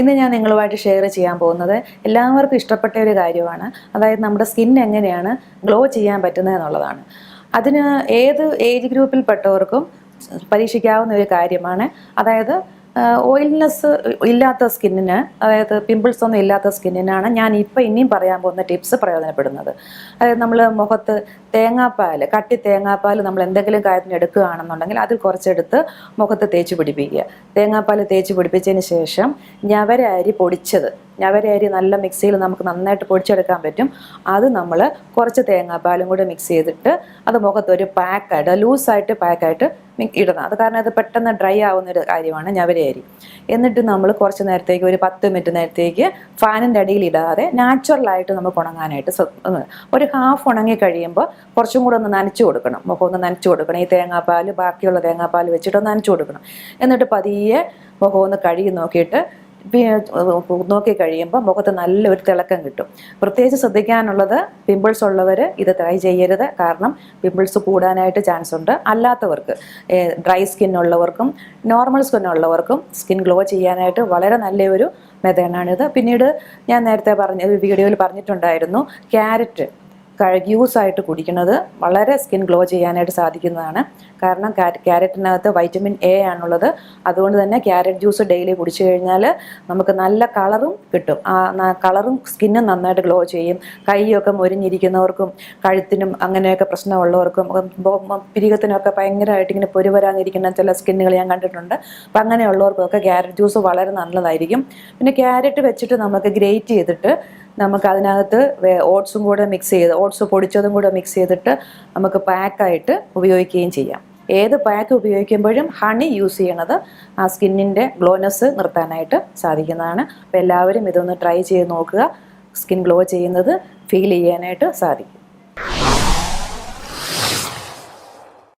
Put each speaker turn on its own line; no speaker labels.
ഇന്ന് ഞാൻ നിങ്ങളുമായിട്ട് ഷെയർ ചെയ്യാൻ പോകുന്നത് എല്ലാവർക്കും ഇഷ്ടപ്പെട്ട ഒരു കാര്യമാണ്. അതായത് നമ്മുടെ സ്കിൻ എങ്ങനെയാണ് ഗ്ലോ ചെയ്യാൻ പറ്റുന്നത് എന്നുള്ളതാണ്. അതിന് ഏത് ഏജ് ഗ്രൂപ്പിൽപ്പെട്ടവർക്കും പരീക്ഷിക്കാവുന്ന ഒരു കാര്യമാണ്. അതായത് ഓയിൽനെസ് ഇല്ലാത്ത സ്കിന്നിന് അതായത് പിമ്പിൾസ് ഒന്നും ഇല്ലാത്ത സ്കിന്നിനാണ് ഞാൻ ഇപ്പം ഇനിയും പറയാൻ പോകുന്ന ടിപ്സ് പ്രയോജനപ്പെടുന്നത്. അതായത് നമ്മൾ മുഖത്ത് തേങ്ങാപ്പാൽ കട്ടി തേങ്ങാപ്പാൽ നമ്മൾ എന്തെങ്കിലും കാര്യത്തിന് എടുക്കുകയാണെന്നുണ്ടെങ്കിൽ അതിൽ കുറച്ചെടുത്ത് മുഖത്ത് തേച്ച് പിടിപ്പിക്കുക. തേങ്ങാപ്പാൽ തേച്ച് പിടിപ്പിച്ചതിന് ശേഷം ഞവര അരി പൊടിച്ചത് ഞവര അരി നല്ല മിക്സിയിൽ നമുക്ക് നന്നായിട്ട് പൊടിച്ചെടുക്കാൻ പറ്റും. അത് നമ്മൾ കുറച്ച് തേങ്ങാപ്പാലും കൂടി മിക്സ് ചെയ്തിട്ട് അത് മുഖത്ത് ഒരു പാക്കായിട്ട് ലൂസായിട്ട് പാക്കായിട്ട് ഇടണം. അത് കാരണം അത് പെട്ടെന്ന് ഡ്രൈ ആവുന്ന ഒരു കാര്യമാണ് ഞവരയരി. എന്നിട്ട് നമ്മൾ കുറച്ച് നേരത്തേക്ക് ഒരു പത്ത് മിനിറ്റ് നേരത്തേക്ക് ഫാനിന്റെ അടിയിൽ ഇടാതെ നാച്ചുറലായിട്ട് നമുക്ക് ഉണങ്ങാനായിട്ട് ഒരു ഹാഫ് ഉണങ്ങി കഴിയുമ്പോൾ കുറച്ചും കൂടെ ഒന്ന് നനച്ചു കൊടുക്കണം. മുഖം ഒന്ന് നനച്ചു കൊടുക്കണം. ഈ തേങ്ങാപ്പാൽ ബാക്കിയുള്ള തേങ്ങാപ്പാൽ വെച്ചിട്ട് ഒന്ന് നനച്ചു കൊടുക്കണം. എന്നിട്ട് പതിയെ മുഖം ഒന്ന് കഴുകി നോക്കിയിട്ട് നോക്കി കഴിയുമ്പോൾ മുഖത്ത് നല്ലൊരു തിളക്കം കിട്ടും. പ്രത്യേകിച്ച് ശ്രദ്ധിക്കാനുള്ളത് പിമ്പിൾസ് ഉള്ളവർ ഇത് ട്രൈ ചെയ്യരുത്. കാരണം പിമ്പിൾസ് കൂടാനായിട്ട് ചാൻസ് ഉണ്ട്. അല്ലാത്തവർക്ക് ഡ്രൈ സ്കിൻ ഉള്ളവർക്കും നോർമൽ സ്കിൻ ഉള്ളവർക്കും സ്കിൻ ഗ്ലോ ചെയ്യാനായിട്ട് വളരെ നല്ലൊരു മെത്തേഡാണിത് പിന്നീട് ഞാൻ നേരത്തെ പറഞ്ഞ വീഡിയോയിൽ പറഞ്ഞിട്ടുണ്ടായിരുന്നു ക്യാരറ്റ് ജ്യൂസ് ആയിട്ട് കുടിക്കുന്നത് വളരെ സ്കിൻ ഗ്ലോ ചെയ്യാനായിട്ട് സാധിക്കുന്നതാണ്. കാരണം കാര- ക്യാരറ്റിനകത്ത് വൈറ്റമിൻ എ ആണുള്ളത്. അതുകൊണ്ട് തന്നെ ക്യാരറ്റ് ജ്യൂസ് ഡെയിലി കുടിച്ചു കഴിഞ്ഞാൽ നമുക്ക് നല്ല കളറും കിട്ടും. ആ കളറും സ്കിന്നും നന്നായിട്ട് ഗ്ലോ ചെയ്യും. കൈയൊക്കെ മുരിഞ്ഞിരിക്കുന്നവർക്കും കഴുത്തിനും അങ്ങനെയൊക്കെ പ്രശ്നമുള്ളവർക്കും പിരികത്തിനൊക്കെ ഭയങ്കരമായിട്ട് ഇങ്ങനെ പൊരുവരാതിരിക്കുന്ന ചില സ്കിന്നുകൾ ഞാൻ കണ്ടിട്ടുണ്ട്. അപ്പം അങ്ങനെയുള്ളവർക്കൊക്കെ ക്യാരറ്റ് ജ്യൂസ് വളരെ നല്ലതായിരിക്കും. പിന്നെ ക്യാരറ്റ് വെച്ചിട്ട് നമുക്ക് ഗ്രേറ്റ് ചെയ്തിട്ട് നമുക്ക് അതിനകത്ത് ഓട്സും കൂടെ മിക്സ് ചെയ്ത് ഓട്സ് പൊടിച്ചതും കൂടെ മിക്സ് ചെയ്തിട്ട് നമുക്ക് പാക്കായിട്ട് ഉപയോഗിക്കുകയും ചെയ്യാം. ഏത് പാക്ക് ഉപയോഗിക്കുമ്പോഴും ഹണി യൂസ് ചെയ്യണത് ആ സ്കിന്നിന്റെ ഗ്ലോനെസ് നിർത്താനായിട്ട് സാധിക്കുന്നതാണ്. അപ്പോൾ എല്ലാവരും ഇതൊന്ന് ട്രൈ ചെയ്ത് നോക്കുക. സ്കിൻ ഗ്ലോ ചെയ്യുന്നത് ഫീൽ ചെയ്യാനായിട്ട് സാധിക്കും.